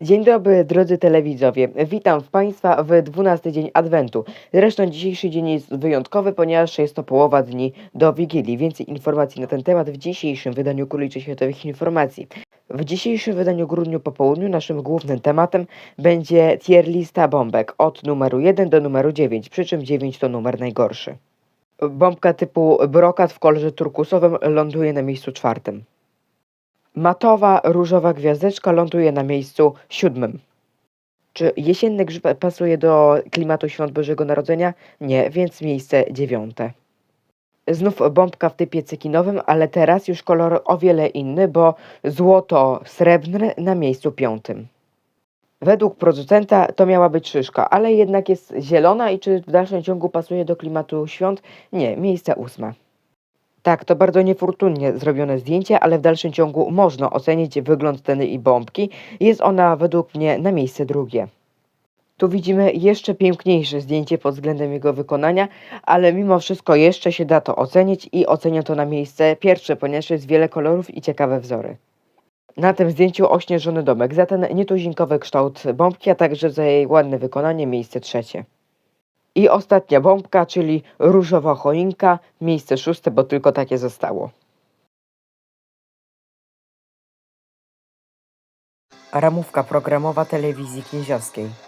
Dzień dobry, drodzy telewidzowie. Witam Państwa w 12 dzień Adwentu. Zresztą dzisiejszy dzień jest wyjątkowy, ponieważ jest to połowa dni do Wigilii. Więcej informacji na ten temat w dzisiejszym wydaniu Króliczych Światowych Informacji. W dzisiejszym wydaniu grudniu po południu naszym głównym tematem będzie tier lista bombek od numeru 1 do numeru 9, przy czym 9 to numer najgorszy. Bombka typu brokat w kolorze turkusowym ląduje na miejscu czwartym. Matowa różowa gwiazdeczka ląduje na miejscu siódmym. Czy jesienny grzyb pasuje do klimatu świąt Bożego Narodzenia? Nie, więc miejsce dziewiąte. Znów bombka w typie cekinowym, ale teraz już kolor o wiele inny, bo złoto-srebrny na miejscu piątym. Według producenta to miała być szyszka, ale jednak jest zielona i czy w dalszym ciągu pasuje do klimatu świąt? Nie, miejsce ósme. Tak, to bardzo niefortunnie zrobione zdjęcie, ale w dalszym ciągu można ocenić wygląd tej bombki. Jest ona według mnie na miejsce drugie. Tu widzimy jeszcze piękniejsze zdjęcie pod względem jego wykonania, ale mimo wszystko jeszcze się da to ocenić i ocenię to na miejsce pierwsze, ponieważ jest wiele kolorów i ciekawe wzory. Na tym zdjęciu ośnieżony domek za ten nietuzinkowy kształt bombki, a także za jej ładne wykonanie miejsce trzecie. I ostatnia bombka, czyli różowa choinka, miejsce szóste, bo tylko takie zostało. Ramówka programowa telewizji knieziowskiej.